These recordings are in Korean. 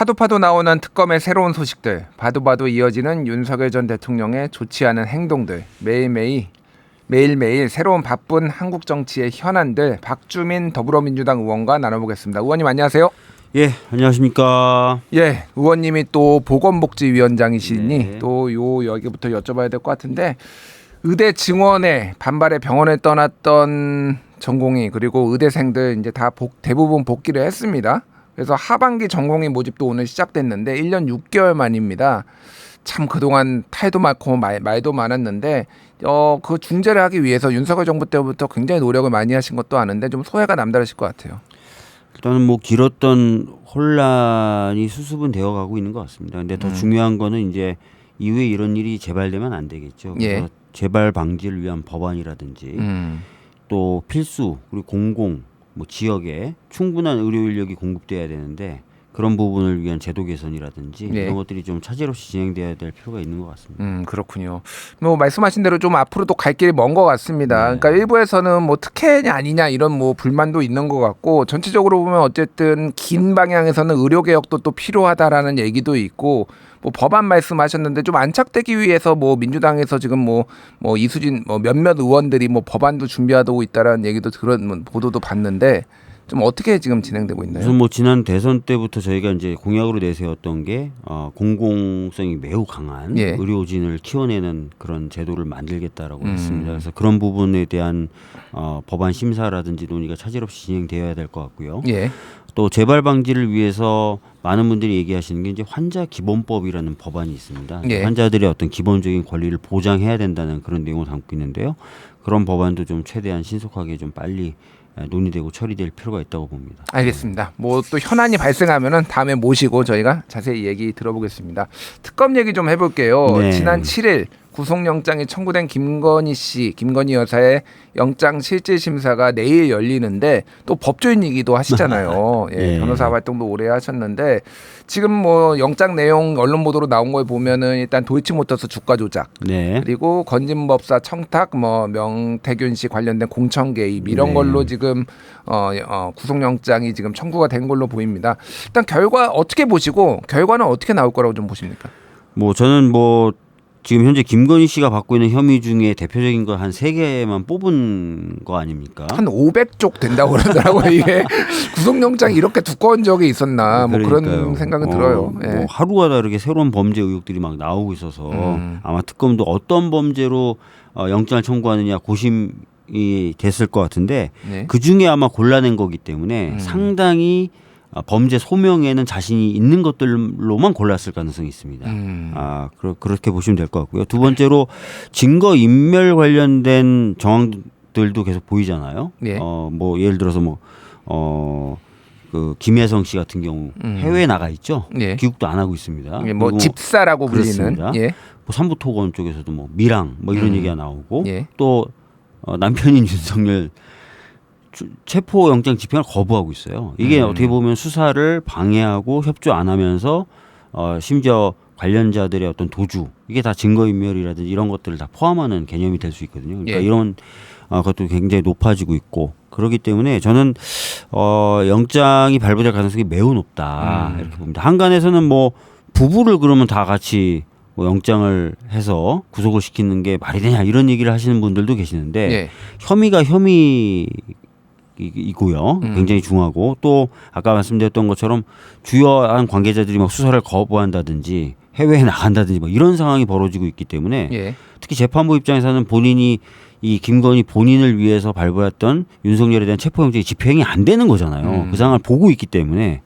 파도 파도 나오는 특검의 새로운 소식들, 봐도 봐도 이어지는 윤석열 전 대통령의 좋지 않은 행동들, 매일매일 매일매일 새로운 바쁜 한국 정치의 현안들 박주민 더불어민주당 의원과 나눠보겠습니다. 의원님 안녕하세요. 예, 안녕하십니까. 예, 의원님이 또 보건복지위원장이시니 네. 또요 여기부터 여쭤봐야 될 것 같은데 의대 증원에 반발해 병원을 떠났던 전공의 그리고 의대생들 이제 다 복, 대부분 복귀를 했습니다. 그래서 하반기 전공의 모집도 오늘 시작됐는데 1년 6개월 만입니다. 참 그동안 탈도 많고 말, 말도 많았는데 어 그 중재를 하기 위해서 윤석열 정부 때부터 굉장히 노력을 많이 하신 것도 아는데 좀 소회가 남다르실 것 같아요. 일단은 뭐 길었던 혼란이 수습은 되어 가고 있는 것 같습니다. 근데 더 음. 중요한 거는 이제 이후에 이런 일이 재발되면 안 되겠죠. 그래서 예. 재발 방지를 위한 법안이라든지 음. 또 필수 그리고 공공 뭐 지역에 충분한 의료 인력이 공급돼야 되는데 그런 부분을 위한 제도 개선이라든지 예. 이런 것들이 좀 차질 없이 진행돼야 될 필요가 있는 것 같습니다. 음 그렇군요. 뭐 말씀하신 대로 좀 앞으로도 갈 길이 먼 것 같습니다. 네. 그러니까 일부에서는 뭐 특혜냐 아니냐 이런 뭐 불만도 있는 것 같고 전체적으로 보면 어쨌든 긴 방향에서는 의료 개혁도 또 필요하다라는 얘기도 있고 뭐 법안 말씀하셨는데 좀 안착되기 위해서 뭐 민주당에서 지금 뭐뭐 이수진 뭐 몇몇 의원들이 뭐 법안도 준비하고 있다라는 얘기도 들은 뭐 보도도 봤는데 좀 어떻게 지금 진행되고 있나요? 우선 뭐 지난 대선 때부터 저희가 이제 공약으로 내세웠던 게 어, 공공성이 매우 강한 예. 의료진을 키워내는 그런 제도를 만들겠다라고 음. 했습니다. 그래서 그런 부분에 대한 어, 법안 심사라든지 논의가 차질 없이 진행되어야 될 것 같고요. 예. 또 재발 방지를 위해서 많은 분들이 얘기하시는 게 이제 환자 기본법이라는 법안이 있습니다. 예. 환자들의 어떤 기본적인 권리를 보장해야 된다는 그런 내용을 담고 있는데요. 그런 법안도 좀 최대한 신속하게 좀 빨리 에, 논의되고 처리될 필요가 있다고 봅니다. 알겠습니다. 뭐 또 현안이 발생하면은 다음에 모시고 저희가 자세히 얘기 들어보겠습니다. 특검 얘기 좀 해볼게요. 네. 지난 7일 구속영장이 청구된 김건희 씨, 김건희 여사의 영장 실질 심사가 내일 열리는데 또 법조인이기도 하시잖아요. 예, 예. 변호사 활동도 오래 하셨는데 지금 뭐 영장 내용 언론 보도로 나온 걸 보면은 일단 도이치모터스 주가 조작 네. 그리고 건진법사 청탁 뭐 명태균 씨 관련된 공천 개입 이런 네. 걸로 지금 어, 어 구속영장이 지금 청구가 된 걸로 보입니다. 일단 결과 어떻게 보시고 결과는 어떻게 나올 거라고 좀 보십니까? 뭐 저는 뭐 지금 현재 김건희 씨가 받고 있는 혐의 중에 대표적인 거한세 개만 뽑은 거 아닙니까? 한 500쪽 된다고 그러더라고요. 이게 구속영장이 이렇게 두꺼운 적이 있었나 뭐 그런 그러니까요. 생각은 어, 들어요. 예. 뭐 하루가 다르게 새로운 범죄 의혹들이 막 나오고 있어서 음. 아마 특검도 어떤 범죄로 어, 영장을 청구하느냐 고심이 됐을 것 같은데 네. 그 중에 아마 골라낸 거기 때문에 음. 상당히 어, 범죄 소명에는 자신이 있는 것들로만 골랐을 가능성이 있습니다. 음. 아, 그러, 그렇게 보시면 될 것 같고요. 두 번째로 증거 인멸 관련된 정황들도 계속 보이잖아요. 예. 어, 뭐 예를 들어서 뭐 어, 그 김혜성 씨 같은 경우 음. 해외에 나가 있죠. 예. 귀국도 안 하고 있습니다. 이게 뭐 집사라고 불리는. 예. 뭐 삼부토건 쪽에서도 뭐 미랑 뭐 이런 음. 얘기가 나오고 예. 또 어, 남편인 윤석열 주- 체포 영장 집행을 거부하고 있어요. 이게 음. 어떻게 보면 수사를 방해하고 협조 안 하면서 어, 심지어 관련자들의 어떤 도주 이게 다 증거인멸이라든지 이런 것들을 다 포함하는 개념이 될 수 있거든요. 그러니까 예. 이런 어, 것도 굉장히 높아지고 있고 그렇기 때문에 저는 어, 영장이 발부될 가능성이 매우 높다 음. 이렇게 봅니다. 한간에서는 뭐 부부를 그러면 다 같이 뭐 영장을 해서 구속을 시키는 게 말이 되냐 이런 얘기를 하시는 분들도 계시는데 예. 혐의가 혐의 이고요. 음. 굉장히 중하고 또 아까 말씀드렸던 것처럼 주요한 관계자들이 막 수사를 거부한다든지 해외에 나간다든지 뭐 이런 상황이 벌어지고 있기 때문에 예. 특히 재판부 입장에서는 본인이 이 김건희 본인을 위해서 발부했던 윤석열에 대한 체포영장이 집행이 안 되는 거잖아요. 음. 그 상황을 보고 있기 때문에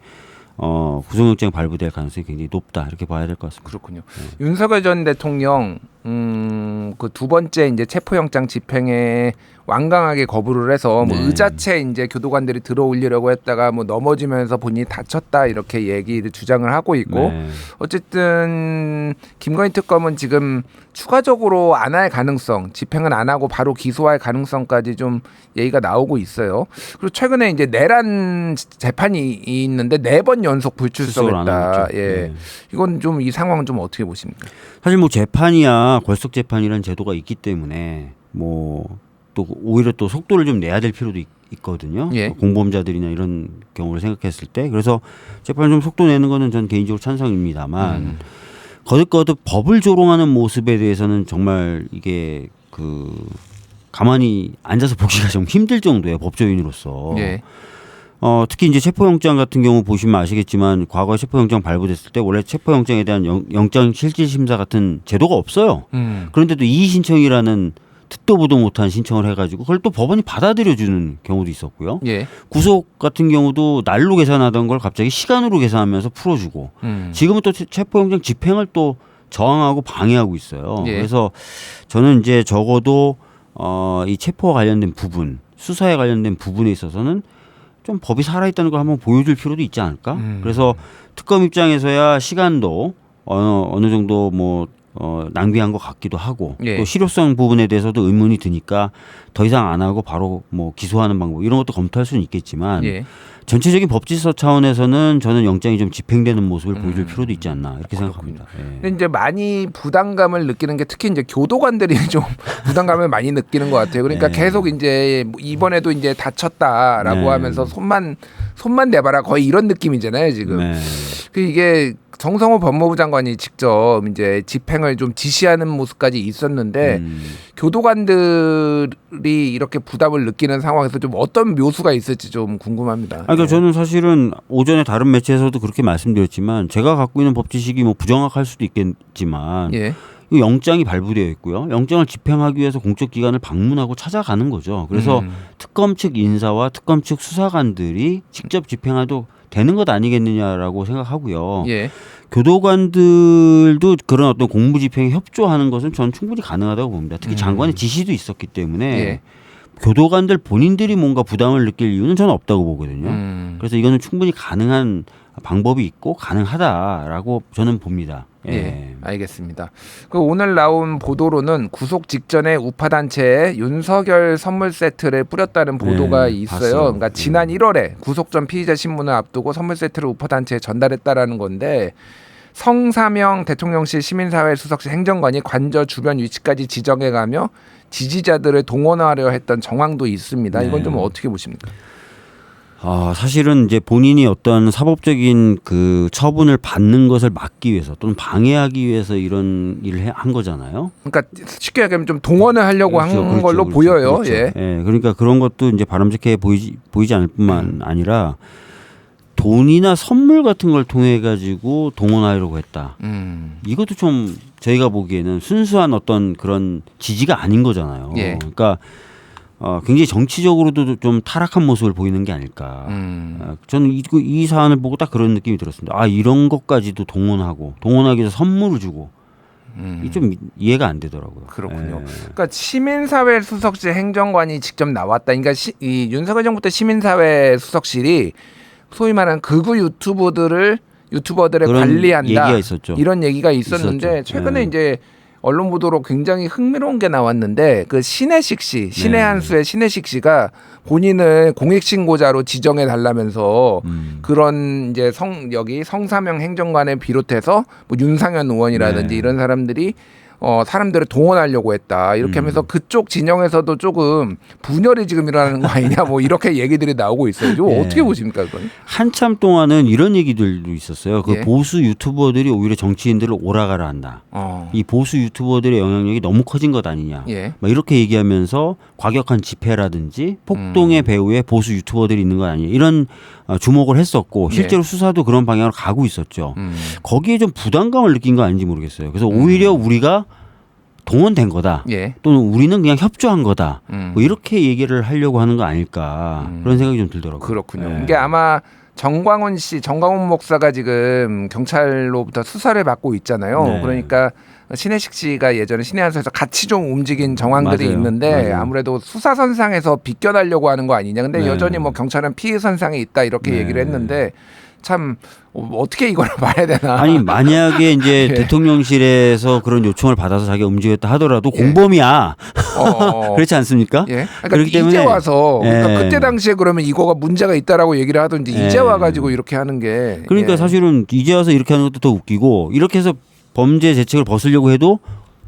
어, 구속영장 발부될 가능성이 굉장히 높다 이렇게 봐야 될 것 같습니다. 그렇군요. 윤석열 전 대통령 음, 그 두 번째 이제 체포영장 집행에 완강하게 거부를 해서 뭐 네. 의자체 이제 교도관들이 들어올리려고 했다가 뭐 넘어지면서 본인이 다쳤다 이렇게 얘기를 주장을 하고 있고 네. 어쨌든 김건희 특검은 지금 추가적으로 안 할 가능성, 집행은 안 하고 바로 기소할 가능성까지 좀 얘기가 나오고 있어요. 그리고 최근에 이제 내란 재판이 있는데 네 번 연속 불출석했다. 예, 네. 이건 좀 이 상황은 좀 어떻게 보십니까? 사실 뭐 재판이야 걸석 재판이라는 제도가 있기 때문에 뭐 또 오히려 또 속도를 좀 내야 될 필요도 있, 있거든요. 예. 공범자들이나 이런 경우를 생각했을 때 그래서 재판 좀 속도 내는 거는 전 개인적으로 찬성입니다만 음. 거듭거듭 법을 조롱하는 모습에 대해서는 정말 이게 그 가만히 앉아서 보기가 좀 힘들 정도의 법조인으로서 예. 어, 특히 이제 체포영장 같은 경우 보시면 아시겠지만 과거 체포영장 발부됐을 때 원래 체포영장에 대한 영, 영장 실질 심사 같은 제도가 없어요. 음. 그런데도 이의 신청이라는 듣도 보도 못한 신청을 해가지고 그걸 또 법원이 받아들여주는 경우도 있었고요. 예. 구속 같은 경우도 날로 계산하던 걸 갑자기 시간으로 계산하면서 풀어주고 음. 지금은 또 체- 체포영장 집행을 또 저항하고 방해하고 있어요. 예. 그래서 저는 이제 적어도 어, 이 체포와 관련된 부분, 수사에 관련된 부분에 있어서는 좀 법이 살아있다는 걸 한번 보여줄 필요도 있지 않을까? 음. 그래서 특검 입장에서야 시간도 어느, 어느 정도 뭐 어, 낭비한 것 같기도 하고 예. 또 실효성 부분에 대해서도 의문이 드니까 더 이상 안 하고 바로 뭐 기소하는 방법 이런 것도 검토할 수는 있겠지만 예. 전체적인 법질서 차원에서는 저는 영장이 좀 집행되는 모습을 보여줄 음. 필요도 있지 않나 이렇게 그렇군요. 생각합니다. 예. 근데 이제 많이 부담감을 느끼는 게 특히 이제 교도관들이 좀 부담감을 많이 느끼는 것 같아요. 그러니까 네. 계속 이제 뭐 이번에도 이제 다쳤다라고 네. 하면서 손만 손만 내봐라 거의 이런 느낌이잖아요 지금. 네. 그 이게 정성호 법무부 장관이 직접 이제 집행을 좀 지시하는 모습까지 있었는데 음. 교도관들이 이렇게 부담을 느끼는 상황에서 좀 어떤 묘수가 있을지 좀 궁금합니다. 아, 그러니까 저는 사실은 오전에 다른 매체에서도 그렇게 말씀드렸지만 제가 갖고 있는 법 지식이 뭐 부정확할 수도 있겠지만 예. 이 영장이 발부되어 있고요. 영장을 집행하기 위해서 공적 기관을 방문하고 찾아가는 거죠. 그래서 음. 특검 측 인사와 특검 측 수사관들이 직접 집행해도 되는 것 아니겠느냐라고 생각하고요. 예. 교도관들도 그런 어떤 공무 집행에 협조하는 것은 저는 충분히 가능하다고 봅니다. 특히 음. 장관의 지시도 있었기 때문에 예. 교도관들 본인들이 뭔가 부담을 느낄 이유는 저는 없다고 보거든요. 음. 그래서 이거는 충분히 가능한 방법이 있고 가능하다라고 저는 봅니다. 예. 예, 알겠습니다. 그 오늘 나온 보도로는 구속 직전에 우파 단체에 윤석열 선물 세트를 뿌렸다는 보도가 네, 있어요. 봤어요. 그러니까 지난 1월에 구속 전 피의자 신문을 앞두고 선물 세트를 우파 단체에 전달했다라는 건데 성사명 대통령실 시민사회 수석실 행정관이 관저 주변 위치까지 지정해가며 지지자들을 동원하려 했던 정황도 있습니다. 이건 네. 좀 어떻게 보십니까? 아, 사실은 이제 본인이 어떤 사법적인 그 처분을 받는 것을 막기 위해서 또는 방해하기 위해서 이런 일을 해- 한 거잖아요. 그러니까 쉽게 얘기하면 좀 동원을 하려고 한 그렇죠, 그렇죠, 걸로 그렇죠, 보여요. 그렇죠. 예. 예, 그러니까 그런 것도 이제 바람직해 보이지 보이지 않을 뿐만 음. 아니라 돈이나 선물 같은 걸 통해 가지고 동원하려고 했다. 음. 이것도 좀 저희가 보기에는 순수한 어떤 그런 지지가 아닌 거잖아요. 예. 그러니까 어, 굉장히 정치적으로도 좀 타락한 모습을 보이는 게 아닐까. 음. 어, 저는 이, 이 사안을 보고 딱 그런 느낌이 들었습니다. 아 이런 것까지도 동원하고 동원하기 위해서 선물을 주고 음. 이게 좀 이해가 안 되더라고요. 그렇군요. 예. 그러니까 시민사회 수석실 행정관이 직접 나왔다. 그러니까 시, 이 윤석열 정부 때 시민사회 수석실이 소위 말하는 극우 유튜버들을 유튜버들을 그런 관리한다. 얘기가 있었죠. 이런 얘기가 있었는데 있었죠. 최근에 네. 이제 언론 보도로 굉장히 흥미로운 게 나왔는데 그 신혜식 씨, 신의 네. 한수의 신혜식 씨가 본인을 공익신고자로 지정해 달라면서 음. 그런 이제 성 여기 성사명 행정관을 비롯해서 뭐 윤상현 의원이라든지 네. 이런 사람들이 어 사람들을 동원하려고 했다 이렇게 하면서 음. 그쪽 진영에서도 조금 분열이 지금 일어나는 거 아니냐 뭐 이렇게 얘기들이 나오고 있어요. 네. 어떻게 보십니까 그건? 한참 동안은 이런 얘기들도 있었어요. 그 예. 보수 유튜버들이 오히려 정치인들을 오라가라 한다. 어. 이 보수 유튜버들의 영향력이 너무 커진 것 아니냐. 예. 막 이렇게 얘기하면서 과격한 집회라든지 폭동의 음. 배후에 보수 유튜버들이 있는 거 아니냐. 이런 어, 주목을 했었고 예. 실제로 수사도 그런 방향으로 가고 있었죠. 음. 거기에 좀 부담감을 느낀 거 아닌지 모르겠어요. 그래서 오히려 우리가 동원된 거다. 예. 또는 우리는 그냥 협조한 거다. 음. 뭐 이렇게 얘기를 하려고 하는 거 아닐까 음. 그런 생각이 좀 들더라고요. 그렇군요. 예. 이게 아마 정광훈 씨, 정광훈 목사가 지금 경찰로부터 수사를 받고 있잖아요. 네. 그러니까 신혜식 씨가 예전에 신의 한수에서 같이 좀 움직인 정황들이 맞아요. 있는데 맞아요. 아무래도 수사 선상에서 비껴나려고 하는 거 아니냐. 근데 네. 여전히 뭐 경찰은 피해 선상에 있다 이렇게 네. 얘기를 했는데 참 어, 어떻게 이걸 봐야 되나. 아니 만약에 이제 예. 대통령실에서 그런 요청을 받아서 자기가 움직였다 하더라도 예. 공범이야. 어, 어. 그렇지 않습니까? 예. 그러니까 그렇기 이제 때문에 와서 그러니까 예. 그때 당시에 그러면 이거가 문제가 있다라고 얘기를 하던지 이제 예. 와가지고 이렇게 하는 게 그러니까 예. 사실은 이제 와서 이렇게 하는 것도 더 웃기고 이렇게 해서 범죄 재책을 벗으려고 해도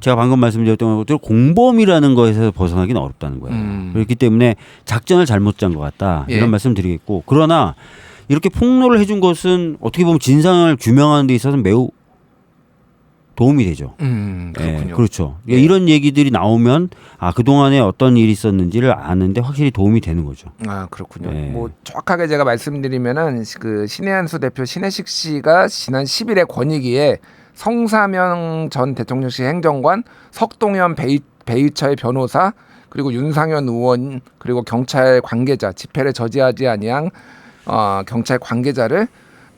제가 방금 말씀드렸던 것처럼 공범이라는 것에서 벗어나기는 어렵다는 거예요. 음. 그렇기 때문에 작전을 잘못 짠 것 같다 예. 이런 말씀 드리겠고 그러나 이렇게 폭로를 해준 것은 어떻게 보면 진상을 규명하는 데 있어서 매우 도움이 되죠. 음, 그렇군요. 예, 그렇죠. 예. 이런 얘기들이 나오면 아 그동안에 어떤 일이 있었는지를 아는데 확실히 도움이 되는 거죠. 아 그렇군요. 네. 뭐 정확하게 제가 말씀드리면은 그 신혜한수 대표 신혜식 씨가 지난 10일에 권익위에 성사명 전 대통령실 행정관, 석동현 베이, 베이처의 변호사, 그리고 윤상현 의원 그리고 경찰 관계자 집회를 저지하지 아니한 어, 경찰 관계자를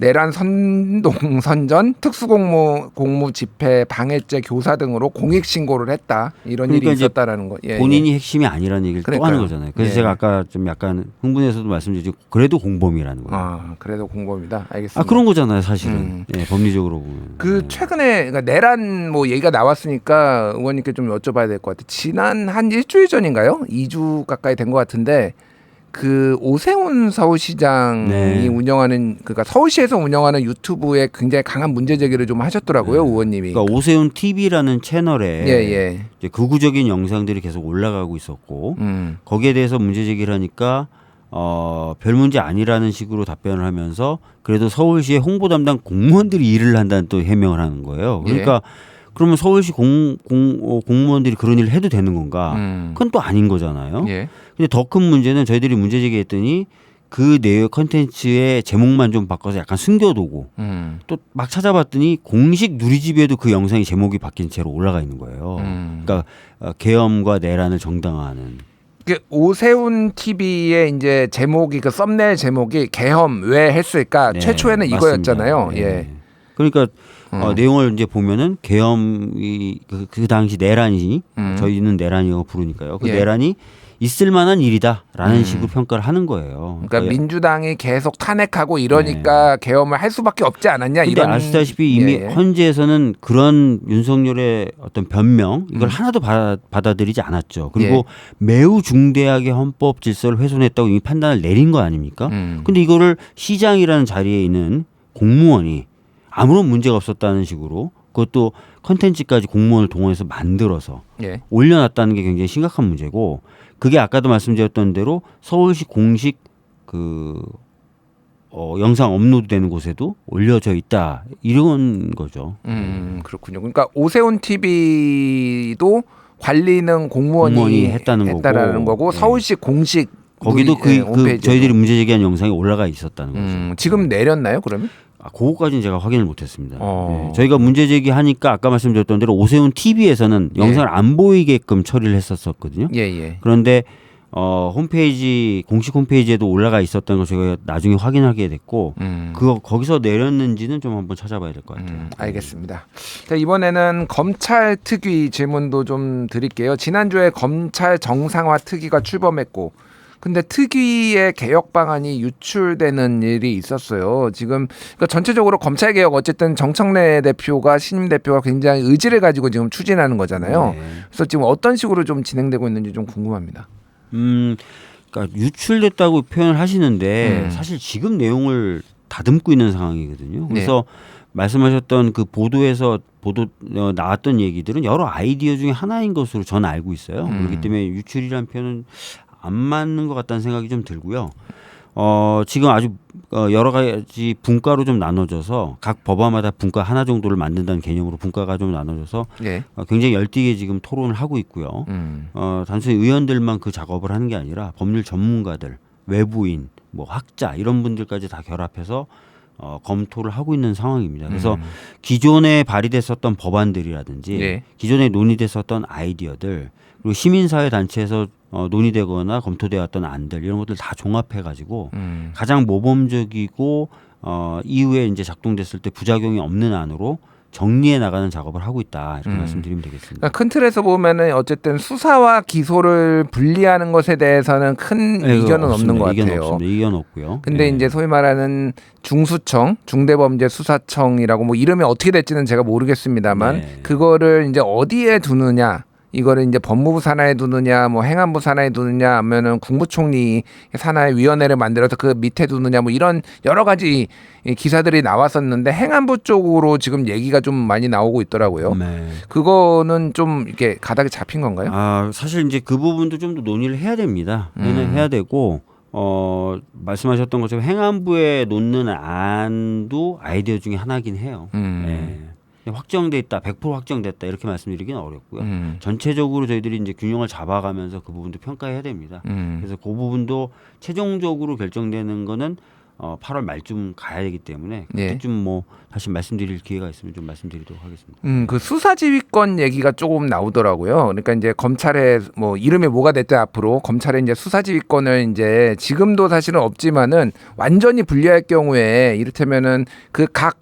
내란 선동 선전 특수공무 공무 집회 방해죄 교사 등으로 공익 신고를 했다 이런 그러니까 일이 있었다라는 거. 예, 본인이 핵심이 아니라는 얘기를 또 그러니까요. 하는 거잖아요. 그래서 예. 제가 아까 좀 약간 흥분해서도 말씀드렸죠. 그래도 공범이라는 예. 거예요. 아 그래도 공범이다. 알겠습니다. 아 그런 거잖아요, 사실은. 음. 예, 법리적으로 보면. 그 예. 최근에 그러니까 내란 뭐 얘기가 나왔으니까 의원님께 좀 여쭤봐야 될 것 같아요. 지난 한 일주일 전인가요? 2주 가까이 된 것 같은데 그 오세훈 서울시장이 네. 운영하는 그러니까 서울시에서 운영하는 유튜브에 굉장히 강한 문제 제기를 좀 하셨더라고요, 의원님이. 그러니까 오세훈 TV라는 채널에 예, 예. 이제 극우적인 영상들이 계속 올라가고 있었고 음. 거기에 대해서 문제 제기를 하니까 어, 별 문제 아니라는 식으로 답변을 하면서 그래도 서울시의 홍보 담당 공무원들이 일을 한다는 또 해명을 하는 거예요. 예. 그러니까 그러면 서울시 공, 공, 어, 공무원들이 그런 일을 해도 되는 건가? 음. 그건 또 아닌 거잖아요. 예. 근데 더 큰 문제는 저희들이 문제 제기했더니 그 내용 컨텐츠의 제목만 좀 바꿔서 약간 숨겨두고 음. 또막 찾아봤더니 공식 누리집에도 그 영상이 제목이 바뀐 채로 올라가 있는 거예요. 음. 그러니까 어, 계엄과 내란을 정당화하는. 그 오세훈 TV의 이제 제목이 그 썸네일 제목이 개엄 왜 했을까? 네, 최초에는. 이거였잖아요. 네. 예. 그러니까 음. 어, 내용을 이제 보면은 계엄이 그, 그 당시 내란이 음. 저희는 내란이라고 부르니까요. 그 예. 내란이 있을 만한 일이다라는 음. 식으로 평가를 하는 거예요. 그러니까 민주당이 계속 탄핵하고 이러니까 계엄을 할 수밖에 없지 않았냐 네. 근데 이런 아시다시피 이미 예, 예. 헌재에서는 그런 윤석열의 어떤 변명 이걸 음. 하나도 받아, 받아들이지 않았죠. 그리고 예. 매우 중대하게 헌법 질서를 훼손했다고 이미 판단을 내린 거 아닙니까? 음. 근데 이거를 시장이라는 자리에 있는 공무원이 아무런 문제가 없었다는 식으로 그것도 컨텐츠까지 공무원을 동원해서 만들어서 예. 올려놨다는 게 굉장히 심각한 문제고 그게 아까도 말씀드렸던 대로 서울시 공식 그 어, 영상 업로드되는 곳에도 올려져 있다 이런 거죠. 음, 그렇군요. 그러니까 오세훈 TV도 관리는 공무원이, 공무원이 했다는 했다라는 거고. 거고 예. 서울시 공식 거기도 그, 예, 그. 저희들이 문제 제기한 영상이 올라가 있었다는 거죠. 음, 지금 내렸나요? 그러면? 아, 그거까지는 제가 확인을 못했습니다. 어. 예, 저희가 문제 제기하니까 아까 말씀드렸던 대로 오세훈 TV에서는 예. 영상을 안 보이게끔 처리를 했었었거든요. 예, 예. 그런데 어, 홈페이지 공식 홈페이지에도 올라가 있었던 걸 제가 나중에 확인하게 됐고 음. 그거 거기서 내렸는지는 좀 한번 찾아봐야 될 것 같아요. 음, 알겠습니다. 자, 이번에는 검찰 특위 질문도 좀 드릴게요. 지난주에 검찰 정상화 특위가 출범했고 근데 특위의 개혁 방안이 유출되는 일이 있었어요. 지금 그러니까 전체적으로 검찰 개혁 어쨌든 정청래 대표가 신임 대표가 굉장히 의지를 가지고 지금 추진하는 거잖아요. 네. 그래서 지금 어떤 식으로 좀 진행되고 있는지 좀 궁금합니다. 음, 그러니까 유출됐다고 표현을 하시는데 음. 사실 지금 내용을 다듬고 있는 상황이거든요. 그래서 네. 말씀하셨던 그 보도에서 보도 어, 나왔던 얘기들은 여러 아이디어 중에 하나인 것으로 저는 알고 있어요. 음. 그렇기 때문에 유출이라는 표현은 안 맞는 것 같다는 생각이 좀 들고요. 어, 지금 아주 어, 여러 가지 분과로 좀 나눠져서 각 법안마다 분과 하나 정도를 만든다는 개념으로 분과가 좀 나눠져서 예. 어, 굉장히 열띠게 지금 토론을 하고 있고요. 음. 어, 단순히 의원들만 그 작업을 하는 게 아니라 법률 전문가들, 외부인, 뭐 학자 이런 분들까지 다 결합해서 어, 검토를 하고 있는 상황입니다. 그래서 음. 기존에 발의됐었던 법안들이라든지 예. 기존에 논의됐었던 아이디어들 그리고 시민사회 단체에서 어, 논의되거나 검토되었던 안들 이런 것들 다 종합해 가지고 음. 가장 모범적이고 어, 이후에 이제 작동됐을 때 부작용이 없는 안으로 정리해 나가는 작업을 하고 있다 이렇게 음. 말씀드리면 되겠습니다. 그러니까 큰 틀에서 보면은 어쨌든 수사와 기소를 분리하는 것에 대해서는 큰 네, 이견은 없습니다. 없는 것 같아요. 없습니다. 이견 없고요. 근데 예. 이제 소위 말하는 중수청, 중대범죄수사청이라고 뭐 이름이 어떻게 될지는 제가 모르겠습니다만 네. 그거를 이제 어디에 두느냐 이거를 이제 법무부 산하에 두느냐, 뭐 행안부 산하에 두느냐, 하면은 국무총리 산하의 위원회를 만들어서 그 밑에 두느냐, 뭐 이런 여러 가지 이 기사들이 나왔었는데 행안부 쪽으로 지금 얘기가 좀 많이 나오고 있더라고요. 네. 그거는 좀 이렇게 가닥이 잡힌 건가요? 아 사실 이제 그 부분도 좀 더 논의를 해야 됩니다. 음. 해야- 해야 되고 어 말씀하셨던 것처럼 행안부에 놓는 안도 아이디어 중에 하나긴 해요. 음. 네. 확정돼 있다, 100% 확정됐다 이렇게 말씀드리기는 어렵고요. 음. 전체적으로 저희들이 이제 균형을 잡아가면서 그 부분도 평가해야 됩니다. 음. 그래서 그 부분도 최종적으로 결정되는 거는 어, 8월 말쯤 가야 되기 때문에 예. 그때쯤 뭐 다시 말씀드릴 기회가 있으면 좀 말씀드리도록 하겠습니다. 음, 그 수사 지휘권 얘기가 조금 나오더라고요. 그러니까 이제 검찰에 뭐 이름이 뭐가 됐든 앞으로 검찰에 이제 수사 지휘권을 이제 지금도 사실은 없지만은 완전히 분리할 경우에 이를테면은 그각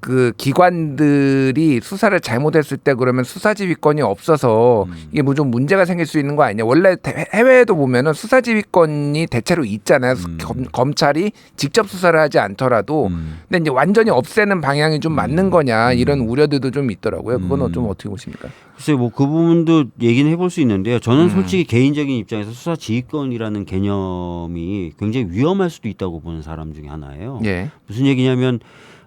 그 기관들이 수사를 잘못했을 때 그러면 수사지휘권이 없어서 이게 뭐 좀 문제가 생길 수 있는 거 아니냐. 원래 대- 해외에도 보면은 수사지휘권이 대체로 있잖아요. 수- 음. 검, 검찰이 직접 수사를 하지 않더라도 음. 근데 이제 완전히 없애는 방향이 좀 맞는 거냐 이런 우려들도 좀 있더라고요. 그거는 음. 좀 어떻게 보십니까? 글쎄 뭐 그 부분도 얘기는 해볼 수 있는데요. 저는 음. 솔직히 개인적인 입장에서 수사 지휘권이라는 개념이 굉장히 위험할 수도 있다고 보는 사람 중에 하나예요. 예. 무슨 얘기냐면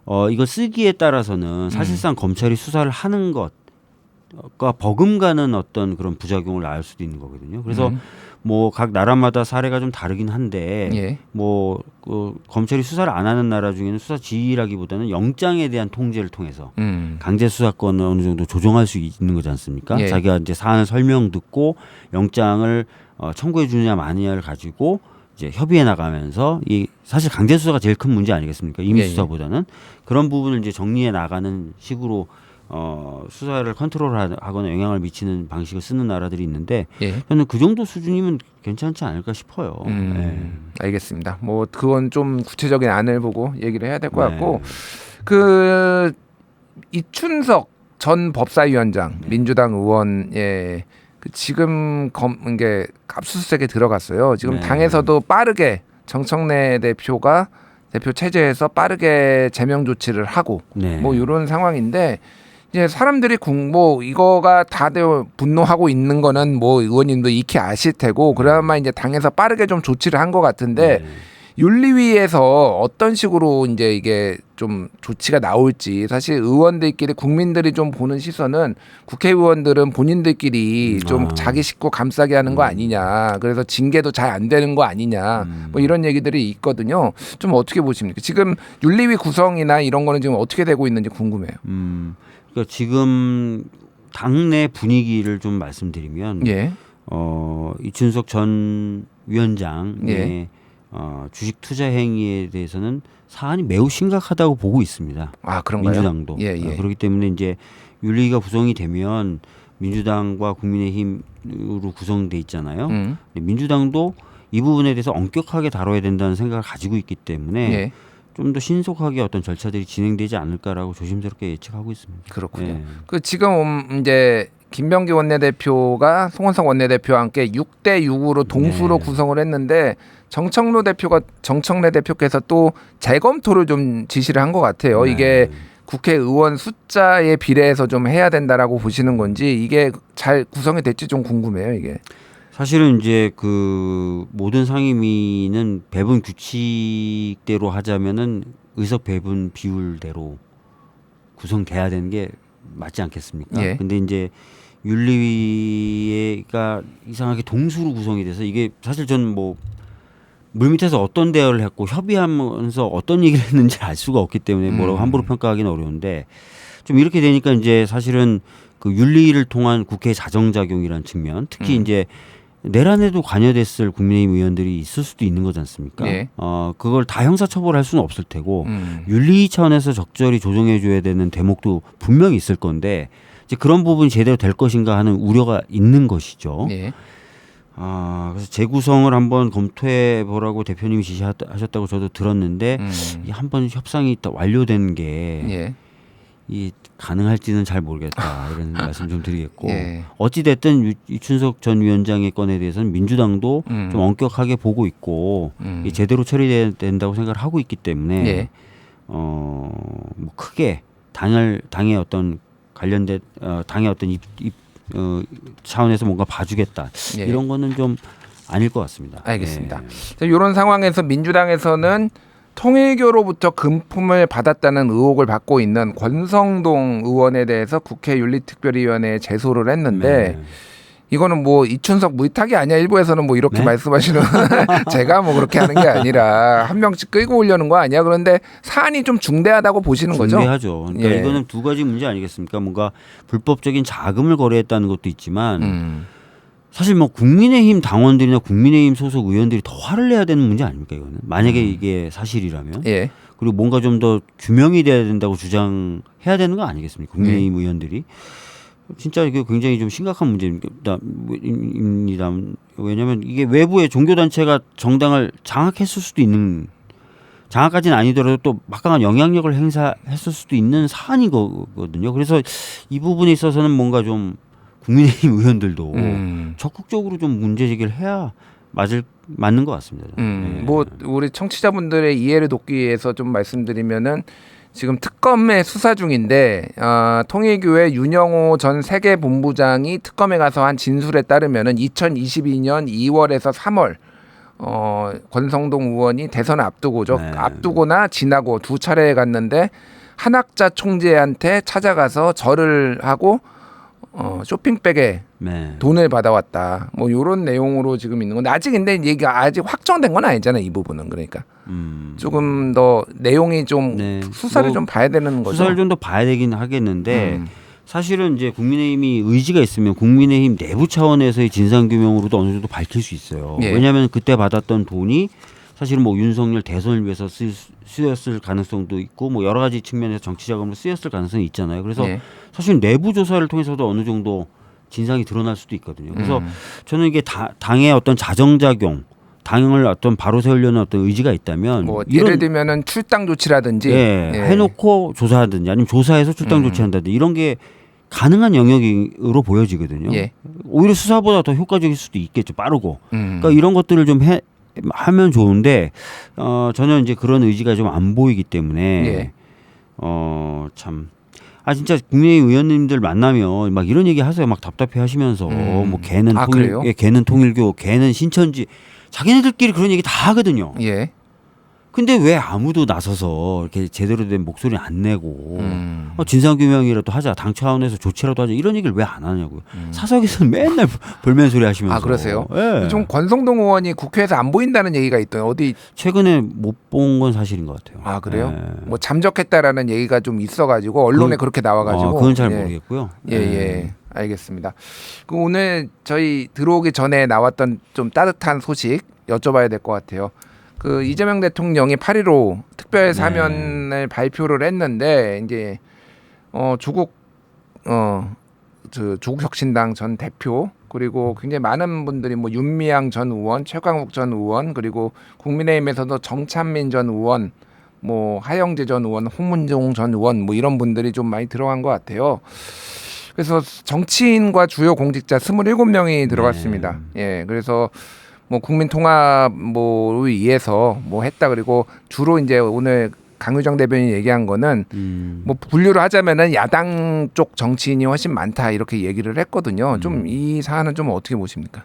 어 이거 쓰기에 따라서는 사실상 검찰이 수사를 하는 것과 버금가는 어떤 그런 부작용을 낳을 수도 있는 거거든요. 그래서 음. 뭐각 나라마다 사례가 좀 다르긴 한데 예. 뭐 그 검찰이 수사를 안 하는 나라 중에는 수사 지휘라기보다는 영장에 대한 통제를 통해서 음. 강제 수사권을 어느 정도 조정할 수 있는 거지 않습니까? 예. 자기가 이제 사안을 설명 듣고 영장을 어, 청구해 주느냐 마느냐를 가지고 이제 협의해 나가면서 이 사실 강제 수사가 제일 큰 문제 아니겠습니까? 임의 예, 예. 수사보다는 그런 부분을 이제 정리해 나가는 식으로 어, 수사를 컨트롤하거나 영향을 미치는 방식을 쓰는 나라들이 있는데 예. 저는 그 정도 수준이면 괜찮지 않을까 싶어요. 음. 알겠습니다. 뭐 그건 좀 구체적인 안을 보고 얘기를 해야 될것 네. 같고 그 이춘석 전 법사위원장 네. 민주당 의원의 그 지금 검 이게 압수수색에 들어갔어요. 지금 네. 당에서도 빠르게 정청래 대표가 대표 체제에서 빠르게 제명 조치를 하고 네. 뭐 이런 상황인데 이제 사람들이 궁- 뭐 이거가 다들 분노하고 있는 거는 뭐 의원님도 익히 아실 테고 그나마 이제 당에서 빠르게 좀 조치를 한 것 같은데 네. 윤리위에서 어떤 식으로 이제 이게 좀 조치가 나올지 사실 의원들끼리 국민들이 좀 보는 시선은 국회의원들은 본인들끼리 좀 아. 자기 식구 감싸게 하는 거 아니냐. 그래서 징계도 잘 안 되는 거 아니냐. 음. 뭐 이런 얘기들이 있거든요. 좀 어떻게 보십니까? 지금 윤리위 구성이나 이런 거는 지금 어떻게 되고 있는지 궁금해요. 음, 그러니까 지금 당내 분위기를 좀 말씀드리면 예. 어, 이춘석 전 위원장의 예. 어, 주식 투자 행위에 대해서는 사안이 매우 심각하다고 보고 있습니다. 아 그런가요 민주당도 예, 예. 어, 그렇기 때문에 이제 윤리가 구성이 되면 민주당과 국민의힘으로 구성돼 있잖아요. 음. 민주당도 이 부분에 대해서 엄격하게 다뤄야 된다는 생각을 가지고 있기 때문에 예 좀더 신속하게 어떤 절차들이 진행되지 않을까라고 조심스럽게 예측하고 있습니다. 그렇군요 예. 그 지금 음, 이제 김병기 원내대표가 송원석 원내대표와 함께 6대 6으로 동수로 네. 구성을 했는데 정청로 대표가 정청래 대표께서 또 재검토를 좀 지시를 한 것 같아요. 네. 이게 국회의원 숫자에 비례해서 좀 해야 된다라고 보시는 건지 이게 잘 구성이 될지 좀 궁금해요. 이게. 사실은 이제 그 모든 상임위는 배분 규칙대로 하자면은 의석 배분 비율대로 구성돼야 되는 게 맞지 않겠습니까? 예. 근데 이제 윤리위가 이상하게 동수로 구성이 돼서 이게 사실 저는 뭐 물밑에서 어떤 대화를 했고 협의하면서 어떤 얘기를 했는지 알 수가 없기 때문에 뭐라고 음. 함부로 평가하기는 어려운데 좀 이렇게 되니까 이제 사실은 그 윤리를 통한 국회 자정작용이라는 측면 특히 음. 이제 내란에도 관여됐을 국민의힘 의원들이 있을 수도 있는 거지 않습니까? 예. 어 그걸 다 형사처벌할 수는 없을 테고 음. 윤리 차원에서 적절히 조정해 줘야 되는 대목도 분명히 있을 건데 이제 그런 부분이 제대로 될 것인가 하는 우려가 있는 것이죠. 예. 아 그래서 재구성을 한번 검토해 보라고 대표님이 지시하셨다고 저도 들었는데 음. 이 한번 협상이 다 완료된 게 예. 이 가능할지는 잘 모르겠다 이런 말씀 좀 드리겠고 예. 어찌 됐든 유- 이춘석 전 위원장의 건에 대해서는 민주당도 음. 좀 엄격하게 보고 있고 음. 이 제대로 처리돼야 된다고 생각을 하고 있기 때문에 예. 어 뭐 크게 당을 당의 어떤 관련된 어 당의 어떤 입, 입 어, 차원에서 뭔가 봐주겠다 예. 이런 거는 좀 아닐 것 같습니다. 알겠습니다. 예. 이런 상황에서 민주당에서는 통일교로부터 금품을 받았다는 의혹을 받고 있는 권성동 의원에 대해서 국회 윤리특별위원회에 제소를 했는데 네. 이거는 뭐 이춘석 무이탁이 아니야 일부에서는 뭐 이렇게 네? 말씀하시는 제가 뭐 그렇게 하는 게 아니라 한 명씩 끌고 오려는 거 아니야 그런데 사안이 좀 중대하다고 보시는 거죠? 중대하죠. 그러니까 예. 이거는 두 가지 문제 아니겠습니까? 뭔가 불법적인 자금을 거래했다는 것도 있지만 음. 사실 뭐 국민의힘 당원들이나 국민의힘 소속 의원들이 더 화를 내야 되는 문제 아닙니까 이거는 만약에 음. 이게 사실이라면 예. 그리고 뭔가 좀 더 규명이 돼야 된다고 주장해야 되는 거 아니겠습니까 국민의힘 의원들이 진짜 이게 굉장히 좀 심각한 문제입니다. 입니다. 왜냐하면 이게 외부의 종교 단체가 정당을 장악했을 수도 있는 장악까지는 아니더라도 또 막강한 영향력을 행사했을 수도 있는 사안인 거거든요. 그래서 이 부분에 있어서는 뭔가 좀 국민의힘 의원들도 음. 적극적으로 좀 문제 제기를 해야 맞을 맞는 것 같습니다. 음, 예. 뭐 우리 청취자분들의 이해를 돕기 위해서 좀 말씀드리면은 지금 특검의 수사 중인데 어, 통일교회 윤영호 전 세계 본부장이 특검에 가서 한 진술에 따르면은 2022년 2월에서 3월 어, 권성동 의원이 대선 앞두고죠. 네. 앞두고나 지나고 두 차례 갔는데 한학자 총재한테 찾아가서 절을 하고 어, 쇼핑백에 네. 돈을 받아왔다. 뭐 요런 내용으로 지금 있는 건데 아직 근데 얘기가 아직 확정된 건 아니잖아요. 이 부분은 그러니까 음. 조금 더 내용이 좀 네. 수사를 뭐 좀 봐야 되는 거죠. 수사를 좀 더 봐야 되긴 하겠는데 음. 사실은 이제 국민의힘이 의지가 있으면 국민의힘 내부 차원에서의 진상 규명으로도 어느 정도 밝힐 수 있어요. 예. 왜냐하면 그때 받았던 돈이 사실은 뭐 윤석열 대선을 위해서 쓰, 쓰였을 가능성도 있고 뭐 여러 가지 측면에서 정치 자금으로 쓰였을 가능성이 있잖아요. 그래서 예. 사실 내부 조사를 통해서도 어느 정도 진상이 드러날 수도 있거든요. 그래서 음. 저는 이게 다, 당의 어떤 자정작용, 당을 어떤 바로 세우려는 어떤 의지가 있다면 뭐 예를 들면은 출당 조치라든지 예, 예. 해놓고 조사하든지 아니면 조사해서 출당 음. 조치한다든지 이런 게 가능한 영역으로 보여지거든요. 예. 오히려 수사보다 더 효과적일 수도 있겠죠. 빠르고. 음. 그러니까 이런 것들을 좀 해, 하면 좋은데 어, 전혀 이제 그런 의지가 좀 안 보이기 때문에 예. 어, 참. 아 진짜 국민의힘 의원님들 만나면 막 이런 얘기 하세요. 막 답답해 하시면서 음. 뭐 걔는 아, 통일, 그래요? 예, 걔는 통일교, 걔는 신천지 자기네들끼리 그런 얘기 다 하거든요. 예. 근데 왜 아무도 나서서 이렇게 제대로 된 목소리 안 내고 음. 어, 진상규명이라도 하자 당 차원에서 조치라도 하자 이런 얘기를 왜 안 하냐고요 사석에서는 맨날 볼멘 소리 하시면서 음. 아, 그러세요? 예. 좀 권성동 의원이 국회에서 안 보인다는 얘기가 있더니 어디 최근에 못 본 건 사실인 것 같아요 아 그래요? 예. 뭐 잠적했다라는 얘기가 좀 있어가지고 언론에 그건- 그렇게 나와가지고 어, 그건 잘 예. 모르겠고요 예, 예. 알겠습니다. 그 오늘 저희 들어오기 전에 나왔던 좀 따뜻한 소식 여쭤봐야 될 것 같아요. 그 이재명 대통령이 8.15 특별 사면을 발표를 했는데 이제 어 조국 어저 조국 혁신당 전 대표 그리고 굉장히 많은 분들이 뭐 윤미향 전 의원, 최광욱 전 의원 그리고 국민의힘에서도 정찬민 전 의원 뭐 하영재 전 의원, 홍문종 전 의원 뭐 이런 분들이 좀 많이 들어간 것 같아요. 그래서 정치인과 주요 공직자 27명이 들어갔습니다. 예. 그래서 뭐 국민 통합 뭐를 위해서 뭐 했다 그리고 주로 이제 오늘 강유정 대변인이 얘기한 거는 음. 뭐 분류를 하자면은 야당 쪽 정치인이 훨씬 많다 이렇게 얘기를 했거든요. 좀 이 사안은 좀 어떻게 보십니까?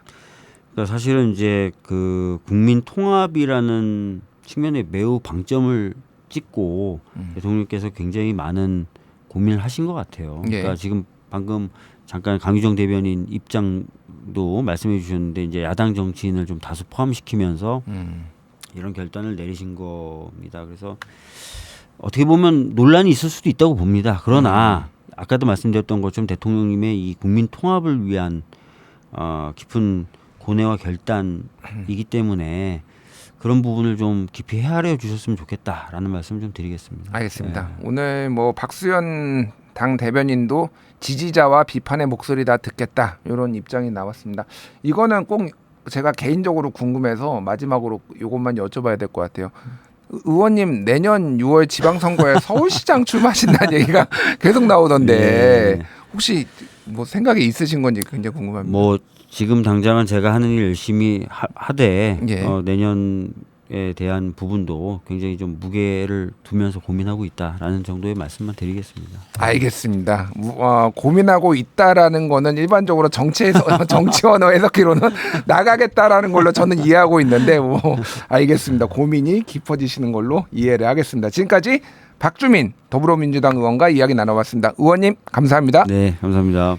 그러니까 사실은 이제 그 국민 통합이라는 측면에 매우 방점을 찍고 음. 대통령께서 굉장히 많은 고민을 하신 것 같아요. 예. 그러니까 지금 방금 잠깐 강유정 대변인 입장도 말씀해 주셨는데 이제 야당 정치인을 좀 다수 포함시키면서 음. 이런 결단을 내리신 겁니다. 그래서 어떻게 보면 논란이 있을 수도 있다고 봅니다. 그러나 음. 아까도 말씀드렸던 것처럼 대통령님의 이 국민 통합을 위한 어, 깊은 고뇌와 결단이기 때문에 그런 부분을 좀 깊이 헤아려 주셨으면 좋겠다라는 말씀 좀 드리겠습니다. 알겠습니다. 예. 오늘 뭐 박수현 당 대변인도 지지자와 비판의 목소리 다 듣겠다 이런 입장이 나왔습니다. 이거는 꼭 제가 개인적으로 궁금해서 마지막으로 이것만 여쭤봐야 될 것 같아요. 의- 의원님 내년 6월 지방선거에 서울시장 출마하신다는 얘기가 계속 나오던데 예. 혹시 뭐 생각이 있으신 건지 굉장히 궁금합니다. 뭐 지금 당장은 제가 하는 일 열심히 하, 하되 예. 어, 내년 에 대한 부분도 굉장히 좀 무게를 두면서 고민하고 있다라는 정도의 말씀만 드리겠습니다. 알겠습니다. 무- 어, 고민하고 있다라는 거는 일반적으로 정치에서 정치 언어 해석기로는 나가겠다라는 걸로 저는 이해하고 있는데 뭐 알겠습니다. 고민이 깊어지시는 걸로 이해를 하겠습니다. 지금까지 박주민 더불어민주당 의원과 이야기 나눠봤습니다. 의원님 감사합니다. 네, 감사합니다.